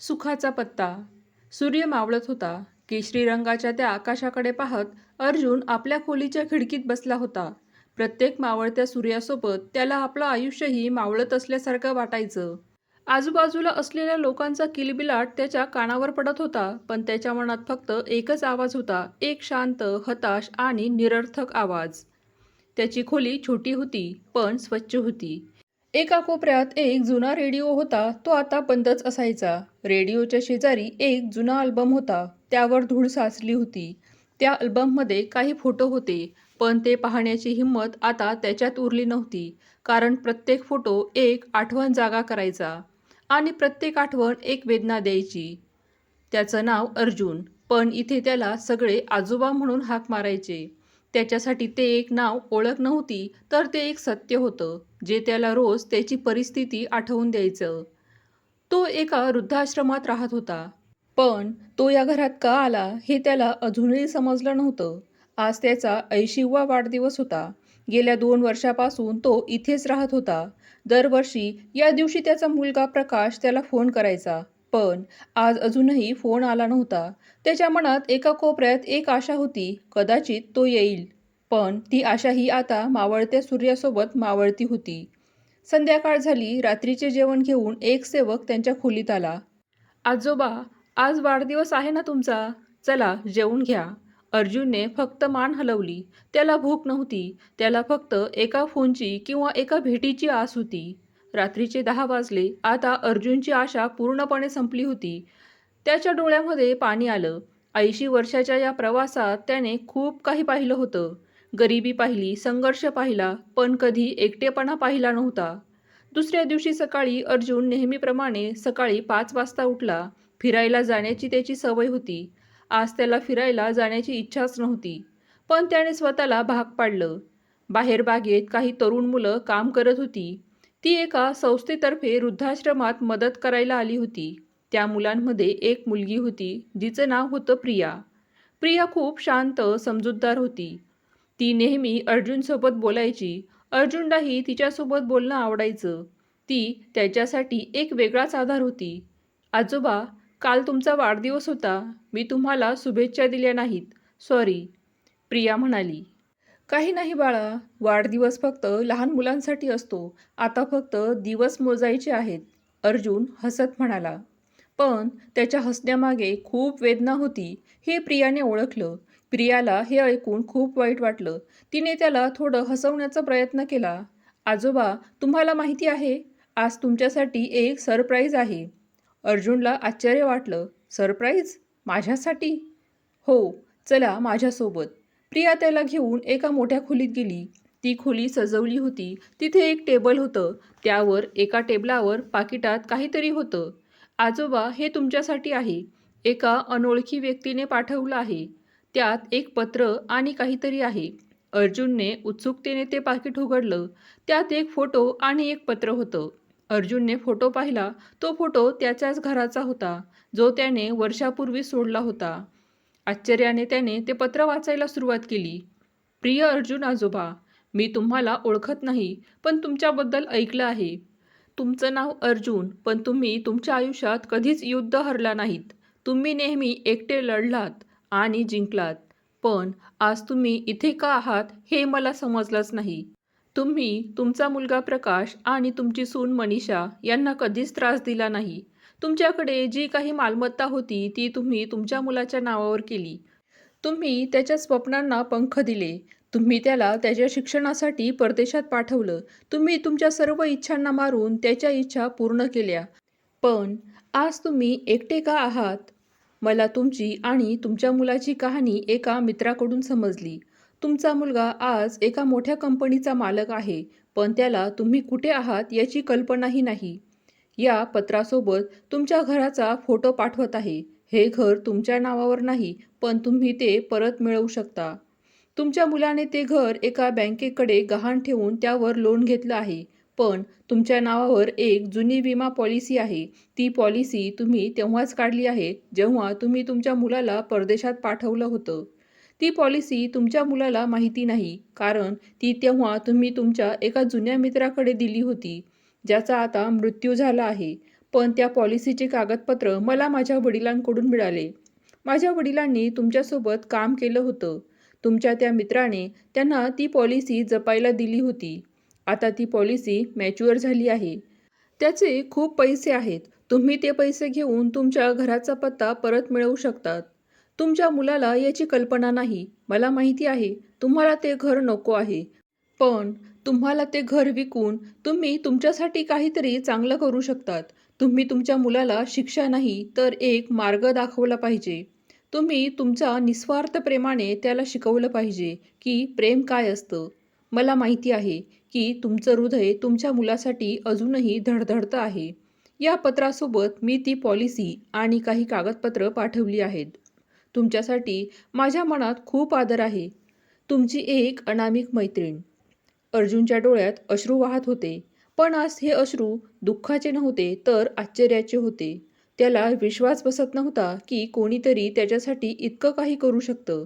सुखाचा पत्ता. सूर्य मावळत होता. केशरी रंगाच्या त्या आकाशाकडे पाहत अर्जुन आपल्या खोलीच्या खिडकीत बसला होता. प्रत्येक मावळत्या सूर्यासोबत त्याला आपलं आयुष्यही मावळत असल्यासारखं वाटायचं. आजूबाजूला असलेल्या लोकांचा किलबिलाट त्याच्या कानावर पडत होता पण त्याच्या मनात फक्त एकच आवाज होता एक शांत हताश आणि निरर्थक आवाज. त्याची खोली छोटी होती पण स्वच्छ होती. एका कोपऱ्यात एक जुना रेडिओ होता तो आता बंदच असायचा. रेडिओच्या शेजारी एक जुना अल्बम होता त्यावर धूळ साचली होती. त्या अल्बममध्ये काही फोटो होते पण ते पाहण्याची हिंमत आता त्याच्यात उरली नव्हती कारण प्रत्येक फोटो एक आठवण जागा करायचा आणि प्रत्येक आठवण एक वेदना द्यायची. त्याचं नाव अर्जुन पण इथे त्याला सगळे आजोबा म्हणून हाक मारायचे. त्याच्यासाठी ते एक नाव ओळख नव्हती तर ते एक सत्य होतं जे त्याला रोज त्याची परिस्थिती आठवून द्यायचं. तो एका वृद्धाश्रमात राहत होता. पण तो या घरात का आला हे त्याला अजूनही समजलं नव्हतं. आज त्याचा ऐंशीवा वाढदिवस होता. गेल्या दोन वर्षापासून तो इथेच राहत होता. दरवर्षी या दिवशी त्याचा मुलगा प्रकाश त्याला फोन करायचा. पण आज अजूनही फोन आला नव्हता. त्याच्या मनात एका कोपऱ्यात एक आशा होती कदाचित तो येईल. पण ती आशा ही आता मावळत्या सूर्यासोबत मावळती होती. संध्याकाळ झाली रात्रीचे जेवण घेऊन एक सेवक त्यांच्या खोलीत आला. आजोबा आज वाढदिवस आहे ना तुमचा? चला जेवून घ्या. अर्जुनने फक्त मान हलवली. त्याला भूक नव्हती. त्याला फक्त एका फोनची किंवा एका भेटीची आस होती. रात्रीचे दहा वाजले. आता अर्जुनची आशा पूर्णपणे संपली होती. त्याच्या डोळ्यामध्ये पाणी आलं. ऐंशी वर्षाच्या या प्रवासात त्याने खूप काही पाहिलं होतं. गरिबी पाहिली संघर्ष पाहिला पण कधी एकटेपणा पाहिला नव्हता. दुसऱ्या दिवशी सकाळी अर्जुन नेहमीप्रमाणे सकाळी पाच वाजता उठला. फिरायला जाण्याची त्याची सवय होती. आज त्याला फिरायला जाण्याची इच्छाच नव्हती. पण त्याने स्वतःला भाग पाडलं. बाहेर बागेत काही तरुण मुलं काम करत होती. ती एका संस्थेतर्फे वृद्धाश्रमात मदत करायला आली होती. त्या मुलांमध्ये एक मुलगी होती जिचं नाव होतं प्रिया. प्रिया खूप शांत समजूतदार होती. ती नेहमी अर्जुनसोबत बोलायची. अर्जुनलाही तिच्यासोबत बोलणं आवडायचं. ती त्याच्यासाठी एक वेगळाच आधार होती. आजोबा काल तुमचा वाढदिवस होता. मी तुम्हाला शुभेच्छा दिल्या नाहीत. सॉरी प्रिया म्हणाली. काही नाही बाळा. वाढदिवस फक्त लहान मुलांसाठी असतो. आता फक्त दिवस मोजायचे आहेत. अर्जुन हसत म्हणाला. पण त्याच्या हसण्यामागे खूप वेदना होती. हे प्रियाने ओळखलं. प्रियाला हे ऐकून खूप वाईट वाटलं. तिने त्याला थोडं हसवण्याचा प्रयत्न केला. आजोबा तुम्हाला माहिती आहे आज तुमच्यासाठी एक सरप्राईज आहे. अर्जुनला आश्चर्य वाटलं. सरप्राईज? माझ्यासाठी? हो चला माझ्यासोबत. प्रिया त्याला घेऊन एका मोठ्या खोलीत गेली. ती खोली सजवली होती. तिथे एक टेबल होतं. त्यावर एका टेबलावर पाकिटात काहीतरी होतं. आजोबा हे तुमच्यासाठी आहे. एका अनोळखी व्यक्तीने पाठवलं आहे. त्यात एक पत्र आणि काहीतरी आहे. अर्जुनने उत्सुकतेने ते पाकिट उघडलं. त्यात एक फोटो आणि एक पत्र होतं. अर्जुनने फोटो पाहिला. तो फोटो त्याच्याच घराचा होता जो त्याने वर्षापूर्वी सोडला होता. आश्चर्याने त्याने ते पत्र वाचायला सुरुवात केली. प्रिय अर्जुन आजोबा मी तुम्हाला ओळखत नाही पण तुमच्याबद्दल ऐकलं आहे. तुमचं नाव अर्जुन पण तुम्ही तुमच्या आयुष्यात कधीच युद्ध हरला नाहीत. तुम्ही नेहमी एकटे लढलात आणि जिंकलात. पण आज तुम्ही इथे का आहात हे मला समजलंच नाही. तुम्ही तुमचा मुलगा प्रकाश आणि तुमची सून मनीषा यांना कधीच त्रास दिला नाही. तुमच्याकडे जी काही मालमत्ता होती ती तुम्ही तुमच्या मुलाच्या नावावर केली. तुम्ही त्याच्या स्वप्नांना पंख दिले. तुम्ही त्याला त्याच्या शिक्षणासाठी परदेशात पाठवलं. तुम्ही तुमच्या सर्व इच्छांना मारून त्याच्या इच्छा पूर्ण केल्या. पण आज तुम्ही एकटे का आहात? मला तुमची आणि तुमच्या मुलाची कहाणी एका मित्राकडून समजली. तुमचा मुलगा आज एका मोठ्या कंपनीचा मालक आहे पण त्याला तुम्ही कुठे आहात याची कल्पनाही नाही. या पत्रासोबत तुमच्या घराचा फोटो पाठवत आहे. हे घर तुमच्या नावावर नाही पण तुम्ही ते परत मिळवू शकता. तुमच्या मुलाने ते घर एका बँकेकडे गहाण ठेवून त्यावर लोन घेतलं आहे. पण तुमच्या नावावर एक जुनी विमा पॉलिसी आहे. ती पॉलिसी तुम्ही तेव्हाच काढली आहे जेव्हा तुम्ही तुमच्या मुलाला परदेशात पाठवलं होतं. ती पॉलिसी तुमच्या मुलाला माहिती नाही कारण ती तेव्हा तुम्ही तुमच्या एका जुन्या मित्राकडे दिली होती. ज्याचा आता मृत्यू झाला आहे. पण त्या पॉलिसीचे कागदपत्र मला माझ्या वडिलांकडून मिळाले. माझ्या वडिलांनी तुमच्यासोबत काम केलं होतं. तुमच्या त्या मित्राने त्यांना ती पॉलिसी जपायला दिली होती. आता ती पॉलिसी मॅच्युअर झाली आहे. त्याचे खूप पैसे आहेत. तुम्ही ते पैसे घेऊन तुमच्या घराचा पत्ता परत मिळवू शकतात. तुमच्या मुलाला याची कल्पना नाही. मला माहिती आहे. तुम्हाला ते घर नको आहे. पण तुम्हाला ते घर विकून तुम्ही तुमच्यासाठी काहीतरी चांगलं करू शकतात. तुम्ही तुमच्या मुलाला शिक्षा नाही तर एक मार्ग दाखवला पाहिजे. तुम्ही तुमचा निस्वार्थ प्रेमाने त्याला शिकवलं पाहिजे की प्रेम काय असतं. मला माहिती आहे की तुमचं हृदय तुमच्या मुलासाठी अजूनही धडधडतं आहे. या पत्रासोबत मी ती पॉलिसी आणि काही कागदपत्र पाठवली आहेत. तुमच्यासाठी माझ्या मनात खूप आदर आहे. तुमची एक अनामिक मैत्रीण. अर्जुनच्या डोळ्यात अश्रू वाहत होते. पण आज हे अश्रू दुःखाचे नव्हते तर आश्चर्याचे होते. त्याला विश्वास बसत नव्हता की कोणीतरी त्याच्यासाठी इतकं काही करू शकतं.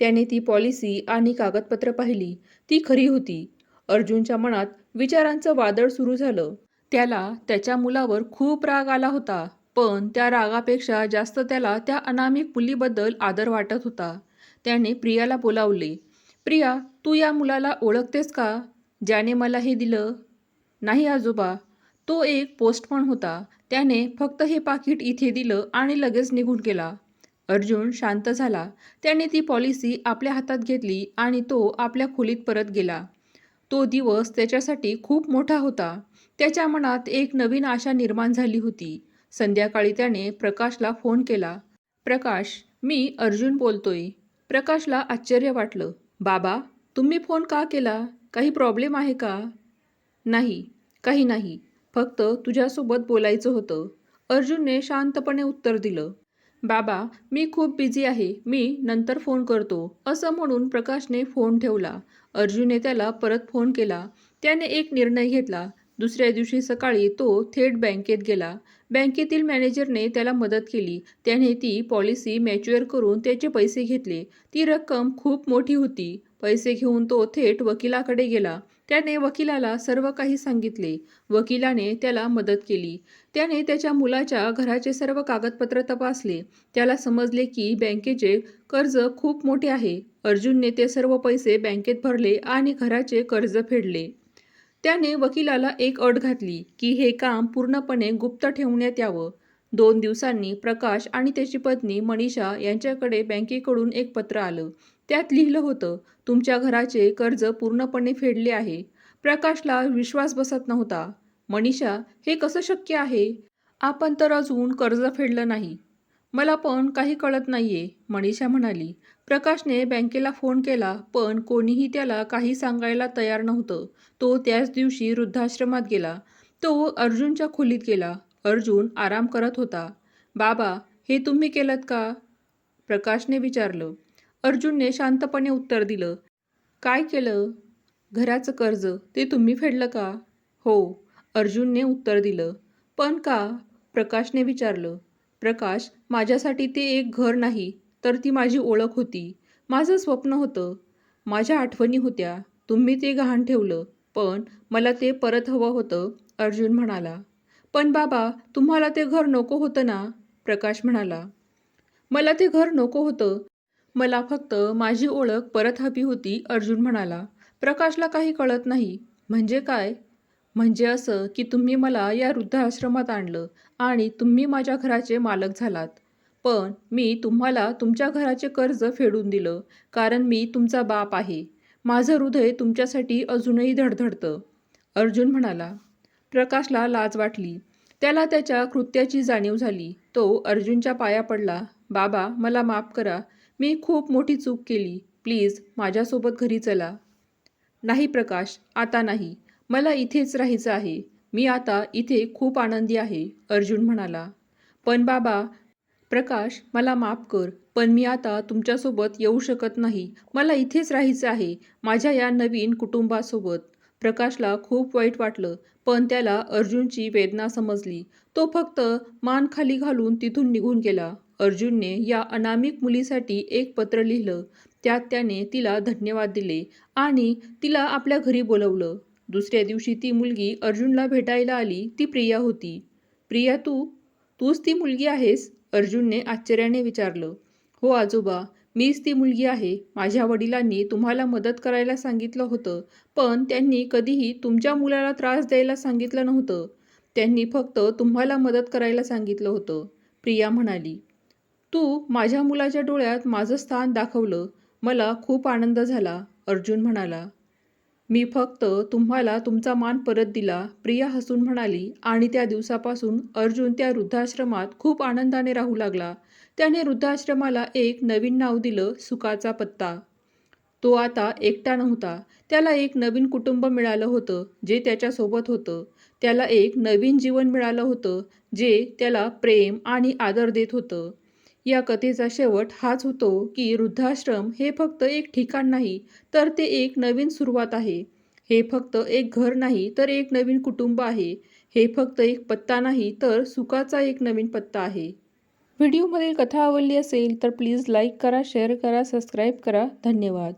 त्याने ती पॉलिसी आणि कागदपत्र पाहिली. ती खरी होती. अर्जुनच्या मनात विचारांचं वादळ सुरू झालं. त्याला त्याच्या मुलावर खूप राग आला होता पण त्या रागापेक्षा जास्त त्याला त्या अनामिक मुलीबद्दल आदर वाटत होता. त्याने प्रियाला बोलावले प्रिया तू या मुलाला ओळखतेस का? ज्याने मला हे दिलं. नाही आजोबा. तो एक पोस्टमन होता. त्याने फक्त हे पाकिट इथे दिलं आणि लगेच निघून गेला. अर्जुन शांत झाला. त्याने ती पॉलिसी आपल्या हातात घेतली आणि तो आपल्या खोलीत परत गेला. तो दिवस त्याच्यासाठी खूप मोठा होता. त्याच्या मनात एक नवीन आशा निर्माण झाली होती. संध्याकाळी त्याने प्रकाशला फोन केला. प्रकाश मी अर्जुन बोलतोय. प्रकाशला आश्चर्य वाटलं. बाबा तुम्ही फोन का केला? काही प्रॉब्लेम आहे का? नाही काही नाही. फक्त तुझ्यासोबत बोलायचं होतं. अर्जुनने शांतपणे उत्तर दिलं. बाबा मी खूप बिझी आहे. मी नंतर फोन करतो. असं म्हणून प्रकाशने फोन ठेवला. अर्जुनने त्याला परत फोन केला. त्याने एक निर्णय घेतला. दुसऱ्या दिवशी सकाळी तो थेट बँकेत गेला. बँकेतील मॅनेजरने त्याला मदत केली. त्याने ती पॉलिसी मॅच्युअर करून त्याचे पैसे घेतले. ती रक्कम खूप मोठी होती. पैसे घेऊन तो थेट वकिलाकडे गेला. त्याने वकिलाला सर्व काही सांगितले. वकिलाने त्याला मदत केली. त्याने त्याच्या मुलाच्या घराचे सर्व कागदपत्र तपासले. त्याला समजले की बँकेचे कर्ज खूप मोठे आहे. अर्जुनने ते सर्व पैसे बँकेत भरले आणि घराचे कर्ज फेडले. त्याने वकिलाला एक अट घातली की हे काम पूर्णपणे गुप्त ठेवण्यात यावं. दोन दिवसांनी प्रकाश आणि त्याची पत्नी मनीषा यांच्याकडे बँकेकडून एक पत्र आलं. त्यात लिहिलं होतं तुमच्या घराचे कर्ज पूर्णपणे फेडले आहे. प्रकाशला विश्वास बसत नव्हता. मनीषा हे कसं शक्य आहे? आपण तर अजून कर्ज फेडलं नाही. मला पण काही कळत नाहीये मनीषा म्हणाली. प्रकाशने बँकेला फोन केला पण कोणीही त्याला काही सांगायला तयार नव्हतं. तो त्याच दिवशी वृद्धाश्रमात गेला. तो अर्जुनच्या खोलीत गेला. अर्जुन आराम करत होता. बाबा हे तुम्ही केलं का? प्रकाशने विचारलं. अर्जुनने शांतपणे उत्तर दिलं. काय केलं? घराचं कर्ज ते तुम्ही फेडलं का? हो अर्जुनने उत्तर दिलं. पण का? प्रकाशने विचारलं. प्रकाश माझ्यासाठी ते एक घर नाही तर ती माझी ओळख होती. माझं स्वप्न होतं. माझ्या आठवणी होत्या. तुम्ही ते गहाण ठेवलं. पण मला ते परत हवं होतं अर्जुन म्हणाला. पण बाबा तुम्हाला ते घर नको होतं ना? प्रकाश म्हणाला. मला ते घर नको होतं. मला फक्त माझी ओळख परत हवी होती अर्जुन म्हणाला. प्रकाशला काही कळत नाही. म्हणजे काय? म्हणजे असं की तुम्ही मला या वृद्धाश्रमात आणलं आणि तुम्ही माझ्या घराचे मालक झालात. पण मी तुम्हाला तुमच्या घराचे कर्ज फेडून दिलं कारण मी तुमचा बाप आहे. माझं हृदय तुमच्यासाठी अजूनही धडधडतं. अर्जुन म्हणाला. प्रकाशला लाज वाटली. त्याला त्याच्या कृत्याची जाणीव झाली. तो अर्जुनच्या पाया पडला. बाबा मला माफ करा. मी खूप मोठी चूक केली. प्लीज माझ्यासोबत घरी चला. नाही प्रकाश आता नाही. मला इथेच राहायचं आहे. मी आता इथे खूप आनंदी आहे अर्जुन म्हणाला. पण बाबा प्रकाश मला माफ कर पण मी आता तुमच्यासोबत येऊ शकत नाही. मला इथेच राहायचं आहे माझ्या या नवीन कुटुंबासोबत. प्रकाशला खूप वाईट वाटलं पण त्याला अर्जुनची वेदना समजली. तो फक्त मान खाली घालून तिथून निघून गेला. अर्जुनने या अनामिक मुलीसाठी एक पत्र लिहिलं. त्यात त्याने तिला धन्यवाद दिले आणि तिला आपल्या घरी बोलवलं. दुसऱ्या दिवशी ती मुलगी अर्जुनला भेटायला आली ती प्रिया होती. प्रिया तू? तूच ती मुलगी आहेस? अर्जुनने आश्चर्याने विचारलं. हो आजोबा मीच ती मुलगी आहे. माझ्या वडिलांनी तुम्हाला मदत करायला सांगितलं होतं पण त्यांनी कधीही तुमच्या मुलाला त्रास द्यायला सांगितलं नव्हतं. त्यांनी फक्त तुम्हाला मदत करायला सांगितलं होतं प्रिया म्हणाली. तू माझ्या मुलाच्या डोळ्यात माझं स्थान दाखवलं. मला खूप आनंद झाला अर्जुन म्हणाला. मी फक्त तुम्हाला तुमचा मान परत दिला प्रिया हसून म्हणाली आणि त्या दिवसापासून अर्जुन त्या वृद्धाश्रमात खूप आनंदाने राहू लागला. त्याने वृद्धाश्रमाला एक नवीन नाव दिलं सुखाचा पत्ता. तो आता एकटा नव्हता. त्याला एक नवीन कुटुंब मिळालं होतं जे त्याच्यासोबत होतं. त्याला एक नवीन जीवन मिळालं होतं जे त्याला प्रेम आणि आदर देत होतं. या कथेचा शेवट हाच होतो की वृद्धाश्रम हे फक्त एक ठिकाण नाही तर ते एक नवीन सुरुवात आहे. हे फक्त एक घर नाही तर एक नवीन कुटुंब आहे. हे फक्त एक पत्ता नाही तर सुखाचा एक नवीन पत्ता आहे. व्हिडिओमधील कथा आवडली असेल तर प्लीज लाईक करा शेअर करा सबस्क्राईब करा. धन्यवाद.